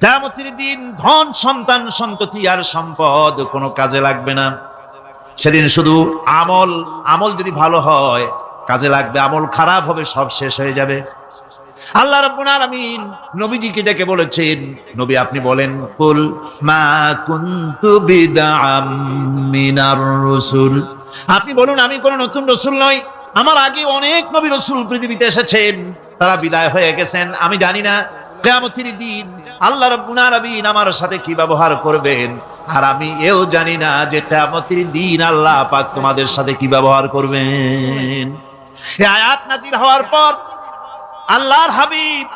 কেয়ামতের দিন ধন, সন্তান, সন্ততি আর সম্পদ কোনো কাজে লাগবে না। সেদিন শুধু আমল আমল যদি ভালো হয়, কাজে লাগবে, আমল খারাপ হবে, সব শেষ হয়ে যাবে। আল্লাহ রাব্বুল আলামিন নবীজিকে ডেকে বলেছেন, নবী আপনি বলেন, কুল মা কুনতু বিদআম মিনার রাসূল। আপনি বলুন, আমি কোন নতুন রসুল নই। আমার আগে অনেক নবী রসুল পৃথিবীতে এসেছেন। তারা বিদায় হয়ে গেছেন। আমি জানি না, কিয়ামতের দিন আল্লাহ রাব্বুল আলামিন আমার সাথে কি ব্যবহার করবেন? আর আমি এও জানি না যে কিয়ামতের দিন আল্লাহ পাক তোমাদের সাথে কি ব্যবহার করবেন। এই আয়াত নাজির হওয়ার পর আল্লাহর হাবিব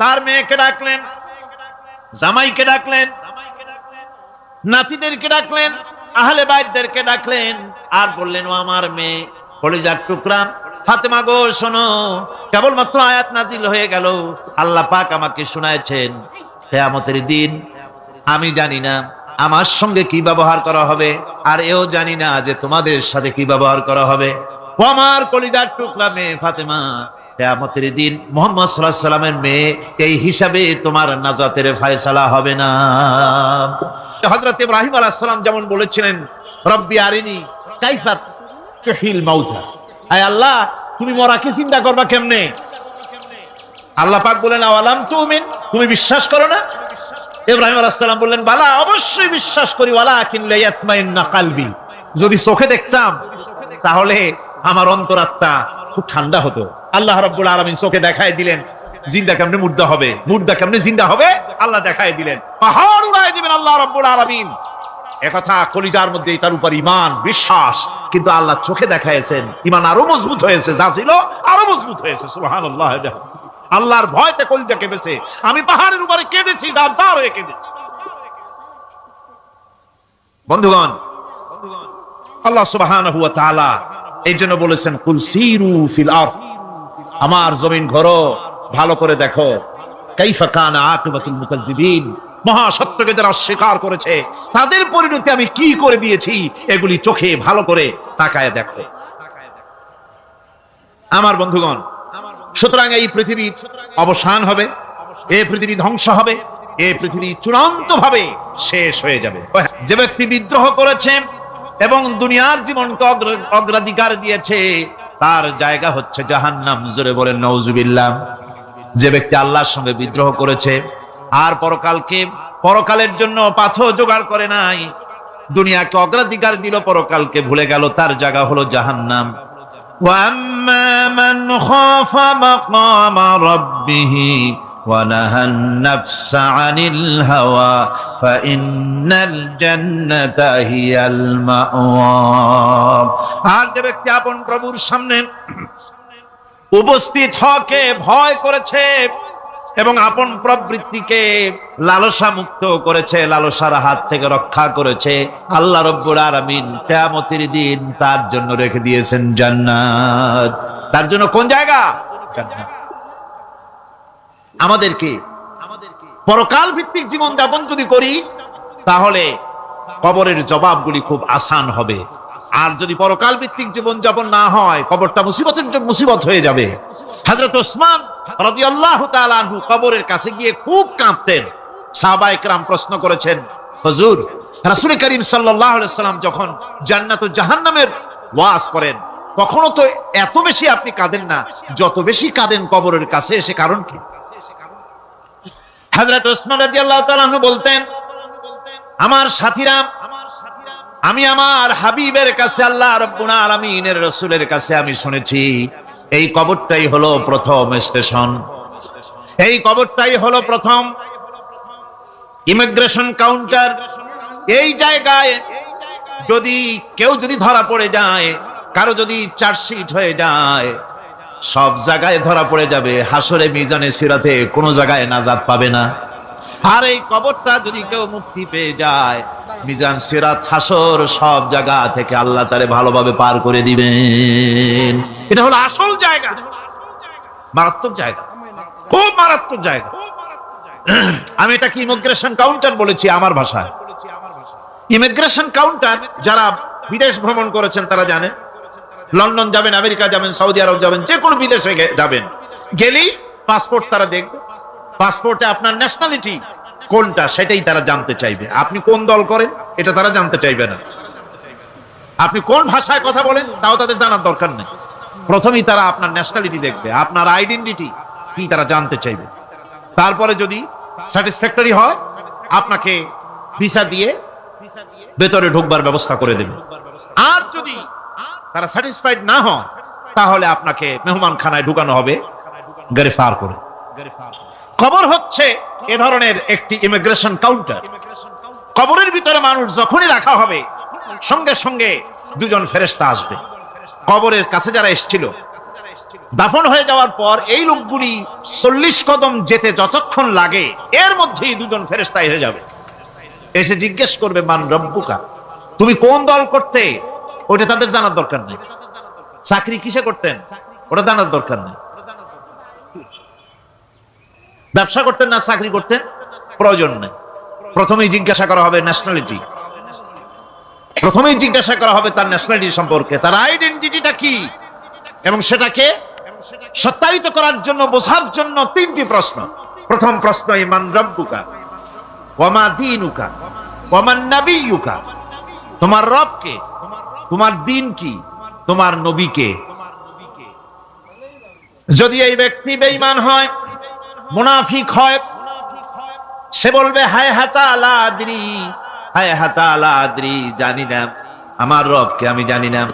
তার মেয়েকে ডাকলেন, জামাইকে ডাকলেন, নাতিদেরকে ডাকলেন, আহলে বাইতদেরকে ডাকলেন আর বললেন, ও আমার মেয়ে, কলিজার টুকরা। ফাতেমা গো, শোনো, কেবলমাত্র আয়াত নাজিল হয়ে গেল। আল্লাহ পাক আমাকে শোনায়ছেন কেয়ামতের দিন, আমি জানি না আমার সঙ্গে কি ব্যবহার করা হবে, আর এও জানি না যে তোমাদের সাথে কি ব্যবহার করা হবে। আমার কলিজার টুকরা মেয়ে ফাতেমা, কেয়ামতের দিন মোহাম্মদ সাল্লাহ সাল্লামের মেয়ে, এই হিসাবে তোমার নাজাতের ফায়সালা হবে না। হযরত ইব্রাহিম আলাইহিস সালাম যেমন বলেছিলেন, রব্বি আরিনি কাইফাত তুহিল মাউতা। আয় আল্লাহ, তুমি মরাকে চিন্তা করবা কেমনে? আল্লাহ পাক বলেন, আওয়ালাম তুমিন? তুমি বিশ্বাস করো না? ইব্রাহিম আলাইহিস সালাম বললেন, বালা, অবশ্যই বিশ্বাস করি ওয়ালা কিনলে কালবি। যদি চোখে দেখতাম, তাহলে আমার অন্তরাত্মা খুব ঠান্ডা হতো। আল্লাহ রাব্বুল আলামিন চোখে দেখায় দিলেন, জিন্দা কেমনে মুর্দা হবে? মুর্দা কেমনে জিন্দা হবে? আল্লাহ দেখায় দিলেন, পাহাড় উড়ায় দিবেন আল্লাহ রাব্বুল আলামিন। একথা কলিজার মধ্যে তার উপর ইমান বিশ্বাস, কিন্তু আল্লাহ চোখে দেখাইছেন ইমান আরও মজবুত হয়েছে, যা ছিল আরও মজবুত হয়েছে, সুবহানাল্লাহ। আল্লাহর ভয়তে কলিজা কেঁপেছে আমি পাহাড়ের উপরে কেঁদেছি ডার চার হয়ে কেঁদেছি। বন্ধুগণ, আল্লাহ সুবহানাহু ওয়া তাআলা এই জন্য বলেছেন, কুল সিরু ফিল আরদ। আমার জমিন ঘরো, ভালো করে দেখো। কাইফা কানা আকিবাতুল মুকাজ্জিবিন মহা সত্যকে যারা অস্বীকার করেছে, তাদের পরিণতি আমি কি করে দিয়েছি, এগুলি চোখে ভালো করে তাকায় দেখো। আমার বন্ধুগণ সুতরাং এই পৃথিবীর অবসান হবে, এ পৃথিবী ধ্বংস হবে, এ পৃথিবী চূড়ান্ত ভাবে শেষ হয়ে যাবে। যে ব্যক্তি বিদ্রোহ করেছে এবং দুনিয়ার জীবনকে অগ্র- অগ্রাধিকার দিয়েছে, তার জায়গা হচ্ছে জাহান্নাম। জোরে বলেন নওজুবিল্লাহ যে ব্যক্তি আল্লাহর সঙ্গে বিদ্রোহ করেছে, আর পরকালকে, পরকালের জন্য পাথর জোগাড় করে নাই, দুনিয়াকে অগ্রাধিকার দিল, পরকালকে ভুলে গেল, তার জায়গা হলো জাহান্নাম। وأما من خاف مقام ربه ونهى النفس عن الهوى فإن الجنة هي المأوى আর যে ব্যক্তি আপন প্রভুর সামনে উপস্থিত হকে ভয় করেছে এবং আপন প্রবৃত্তিকে লালসা মুক্ত করেছে, লালসার হাত থেকে রক্ষা করেছে। আল্লাহ রব্বুল আলামিন কিয়ামতের দিন তার জন্য রেখে দিয়েছেন জান্নাত। তার জন্য কোন জায়গা? আমাদেরকে পরকাল ভিত্তিক জীবন যাপন যদি করি, তাহলে কবরের জবাবগুলি খুব আসান হবে। আর যদি পরকাল ভিত্তিক জীবন যাপন না হয়, কবরটা মুসিবতের মুসিবত হয়ে যাবে। হযরত ওসমান রাদিয়াল্লাহু তাআলা আনহু কবরের কাছে গিয়ে খুব কাঁদতেন। সাহাবায়ে কেরাম প্রশ্ন করেছেন, হুজুর, রাসূল করিম সাল্লাম যখন জান্নাত জাহান্নামের ওয়াজ করেন, কখনো তো এত বেশি আপনি কাঁদেন না? যত বেশি কাঁদেন কবরের কাছে, এসে কারণ কি? হযরত ওসমান রাদিয়াল্লাহু তাআলা আনহু বলতেন, আমার সাথীরা, আমি আমার হাবিবের কাছে, আল্লাহ রব্বুল আলামিনের রাসূলের কাছে আমি শুনেছি এই কবরটাই হলো প্রথম স্টেশন। এই কবরটাই হলো প্রথম ইমিগ্রেশন কাউন্টার। এই জায়গায় যদি কেউ যদি ধরা পড়ে যায়, কারও যদি চার্জশিট হয়ে যায়, সব জায়গায় ধরা পড়ে যাবে। হাসরে মিজানে সিরাতে কোনো জায়গায় নাজাত পাবে না। আর এই কবরটা যদি কেউ মুক্তি পেয়ে যায়, মিজান, সিরাত, হাসর সব জায়গা থেকে আল্লাহ তারে ভালোভাবে পার করে দিবেন। এটা হলো আসল জায়গা। মারাত্মক জায়গা। খুব মারাত্মক জায়গা। আমি এটা কি ইমিগ্রেশন কাউন্টার বলেছি আমার ভাষায়? ইমিগ্রেশন কাউন্টার যারা বিদেশ ভ্রমণ করেছেন তারা জানেন। লন্ডন যাবেন, আমেরিকা যাবেন, সৌদি আরব যাবেন, যে কোনো বিদেশে যাবেন। গেলেই পাসপোর্ট তারা দেখবে। পাসপোর্টে আপনার ন্যাশনালিটি কোনটা সেটাই তারা জানতে চাইবে। আপনি কোন দল করেন, এটা তারা জানতে চাইবে না। আপনি কোন ভাষায় কথা বলেন, তাও তাদের জানার দরকার নেই। প্রথমেই তারা আপনার ন্যাশনালিটি দেখবে, আপনার আইডেন্টিটি কি তারা জানতে চাইবে। তারপরে যদি স্যাটিসফ্যাক্টরি হয়, আপনাকে ভিসা দিয়ে ভেতরে ঢুকবার ব্যবস্থা করে দেবে। আর যদি তারা স্যাটিসফাইড না হয় তাহলে আপনাকে মেহমান খানায় ঢুকানো হবে গ্রেফার করে। খবর হচ্ছে এ ধরনের একটি ইমিগ্রেশন কাউন্টার কবরের ভিতরে মানুষ যখনই রাখা হবে, সঙ্গে সঙ্গে দুজন ফেরেস্তা আসবে। কবরের কাছে যারা এসেছিল, দাফন হয়ে যাওয়ার পর এই লোকগুলি চল্লিশ কদম যেতে যতক্ষণ লাগে, এর মধ্যেই দুজন ফেরেস্তা এসে যাবে। এসে জিজ্ঞেস করবে, মান রব্বুকা, তুমি কোন দল করতে? ওটা তাদের জানার দরকার নেই। চাকরি কিসে করতেন? ওটা জানার দরকার নেই। ব্যবসা করতেন না, চাকরি করতেন? প্রয়োজন নেই। প্রথমেই জিজ্ঞাসা করা হবে ন্যাশনালিটি প্রথমেই জিজ্ঞাসা করা হবে তার ন্যাশনালিটি সম্পর্কে। তার আইডেন্টিটিটা কি? এবং সেটাকে সত্যায়িত করার জন্য, বোঝার জন্য তিনটি প্রশ্ন। প্রথম প্রশ্ন, ইমান রব্বুকা? ওয়ামা দিনুকা? ওয়ামান নাবিয়ুকা? তোমার রব কে তোমার দিন কি? তোমার নবী কে যদি এই ব্যক্তি বেঈমান হয় মুনাফিক হয়। সে বলবে, হায় হাতা আলা আদরি, হায় হাতা আলা আদরি, জানি না। আমার রবকে আমি জানি না।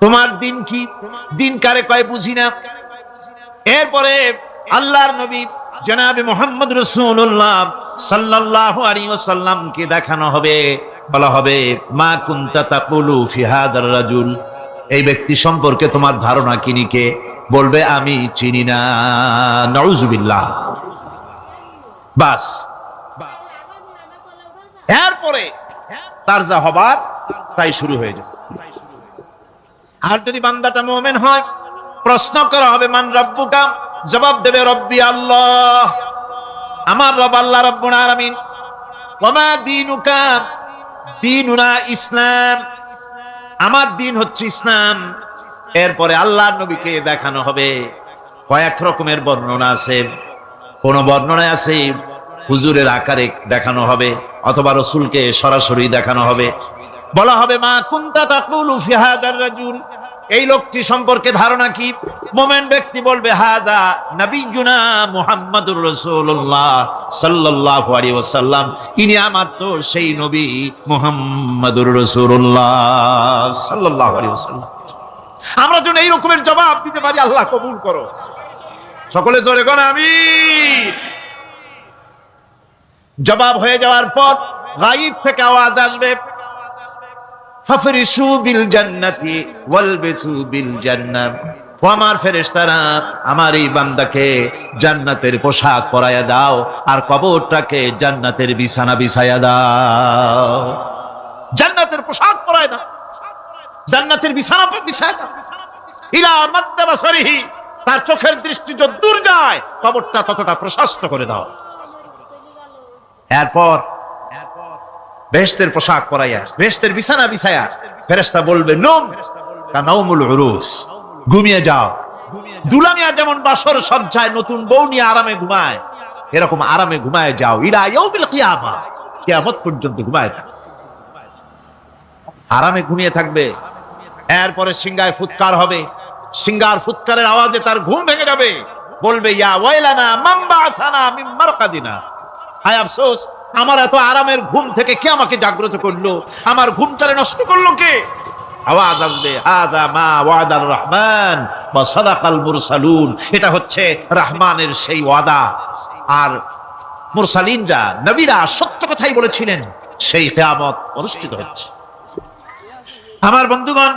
তোমার দিন কি? দিন কারে কয় বুঝি না। এরপরে আল্লাহর নবী জনাবে মোহাম্মদ রসুল্লাহ সাল্লাল্লাহু আলাইহি ওয়াসাল্লামকে দেখানো হবে। বলা হবে, মা কুনতা তাকুলু ফি হাদার রাজুল। এই ব্যক্তি সম্পর্কে তোমার ধারণা কিনি কে বলবে, আমি চিনি না। নাউজুবিল্লাহ। বাস। এরপরে তার যা হবার, তাই শুরু হয়ে যাবে। আর যদি বান্দাটা মোমেন হয়, প্রশ্ন করা হবে, মান রব্বুকা? জবাব দেবে, রব্বি আল্লাহ। আমার রব আল্লাহ রব্বুল আলামিন, ওমা দিনুকা? ইসলাম। আমার দিন হচ্ছে ইসলাম। এরপরে আল্লাহর নবীকে দেখানো হবে। কয়েক রকমের বর্ণনা আছে। কোন বর্ণনায় আছে, হুজুরের আকারে দেখানো হবে অথবা রসুলকে সরাসরি দেখানো হবে। বলা হবে, মা কুন্তা তাকুলু এই লোকটি সম্পর্কে ধারণা কি? মোমেন ব্যক্তি বলবে, হাদা নবিয়ুনা মুহাম্মাদুর রাসূলুল্লাহ সাল্লাল্লাহু আলাইহি ইনি আমার তো সেই নবী মুহাম্মাদুর রাসূলুল্লাহ সাল্লাল্লাহু আলাইহি আমরা যেন এই রকমের জবাব দিতে পারি, আল্লাহ কবুল করো। সকলে জোরে কোন আমি জবাব হয়ে যাওয়ার পর গাইব থেকে আওয়াজ আসবে, ফাফরিসু বিল জান্নাতি ওয়ালবিসু বিল জান্নাত আমার ফেরেশতারা, আমার এই বান্দাকে জান্নাতের পোশাক পরায়া দাও, আর কবরটাকে জান্নাতের বিছানা বিছায়া দাও। জান্নাতের পোশাক পরায় দাও। জান্নাতের বিছানা বিছায়া দাও। ইলা মাদ্দা বাসারিহি। তার চোখের দৃষ্টি যত দূর যায়, কবরটা ততটা প্রশস্ত করে দাও। এরপর বেহেশতের পোশাক পরাইয়া, বেহেশতের বিছানা বিছায়া ফেরেশতা বলবে, নোম, তা নৌমুল উরুস। ঘুমিয়ে যাও। দুলামিয়া যেমন বাসর সজ্জায় নতুন বউ নিয়ে আরামে ঘুমায়, এরকম আরামে ঘুমায় যাও। ইলা ইয়াউমিল কিয়ামা। কিয়ামত পর্যন্ত ঘুমায় থাক। আরামে ঘুমিয়ে থাকবে। এরপরে সিঙ্গায় ফুৎকার হবে। সিঙ্গার ফুৎকারের আওয়াজে তার ঘুম ভেঙে যাবে। বলবে আমার এত আরামের ঘুম থেকে কে আমাকে জাগ্রত করল? আমার ঘুমটারে নষ্ট করল কে? আওয়াজ আসবে হাদা মা ওয়াদার রহমান বা সাদাকাল মুরসালুন। এটা হচ্ছে রহমানের সেই ওয়াদা। আর মুরসালিনরা, নবীরা সত্য কথাই বলেছিলেন, সেই কিয়ামত অনুষ্ঠিত হচ্ছে। আমার বন্ধুগণ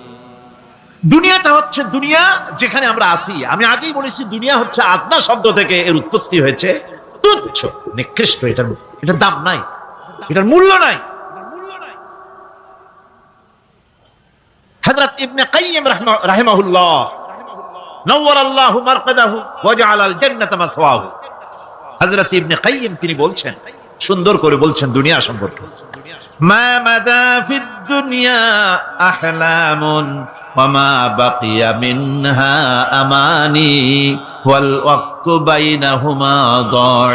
দুনিয়াটা হচ্ছে দুনিয়া যেখানে আমরা আসি আমি আগেই বলেছি, দুনিয়া হচ্ছে আত্মা শব্দ থেকে এর উৎপত্তি হয়েছে। তুচ্ছ, নিকৃষ্ট, এটার এটার দাম নাই। এটার মূল্য নাই। হযরত ইবনে রাহিমাহুল্লাহ মারকাদাহু মাসওয়াহু। হযরত ইবনে তিনি বলছেন, সুন্দর করে বলছেন দুনিয়া সম্পর্কে। মা মাদা ফিদ দুনিয়া আহলামুন وما بقي منها أماني والوقت بينهما ضاع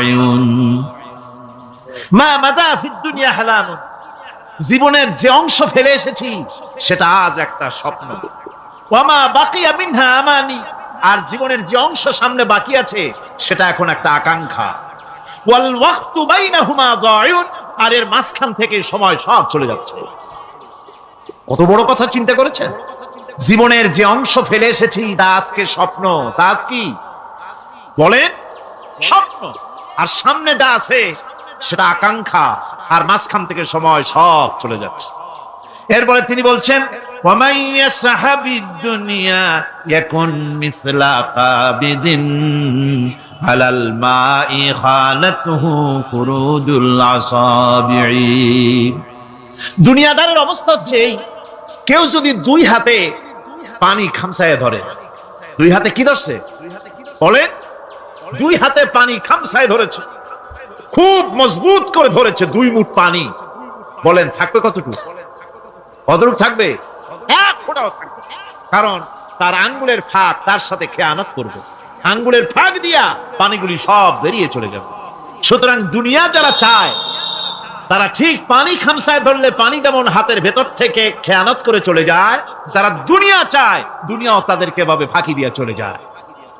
মা মাদা ফিদ দুনিয়া আহলামুন জীবনের যে অংশ ফেলে এসেছি সেটা আজ একটা স্বপ্ন ওয়ামা বাকিয়া মিনহা আমানি আর জীবনের যে অংশ সামনে বাকি আছে সেটা এখন একটা আকাঙ্ক্ষা ওয়াল ওয়াক্তু বাইনাহুমা দায়ুন আর এর মাঝখান থেকে সময় সব চলে যাচ্ছে কত বড় কথা চিন্তা করেছেন জীবনের যে অংশ ফেলে এসেছি, তা আজকে স্বপ্ন। তা আজ কি? বলেন স্বপ্ন। আর সামনে যা আছে, সেটা আকাঙ্ক্ষা। আর মাঝখান থেকে সময় সব চলে যাচ্ছে। এরপরে তিনি বলছেন দুনিয়াদারের অবস্থা হচ্ছে কেউ যদি দুই হাতে পানি খামসায় ধরে। দুই হাতে কি ধরছে? বলেন দুই হাতে পানি খামসায় ধরেছে। খুব মজবুত করে ধরেছে, দুই মুঠ পানি। বলেন, থাকবে কতটুকু? কতটুকু থাকবে? এক ফোঁটাও থাকবে। কারণ তার আঙ্গুলের ফাঁক তার সাথে খেয়ানত করবে। আঙ্গুলের ফাঁক দিয়া পানিগুলি সব বেরিয়ে চলে যাবে। সুতরাং দুনিয়া যারা চায় তারা ঠিক পানি খামসায় ধরলে পানি যেমন হাতের ভেতর থেকে খেয়ানত করে চলে যায়, যারা দুনিয়া চায়, দুনিয়াও তাদেরকে ভাবে ফাঁকি দিয়ে চলে যায়।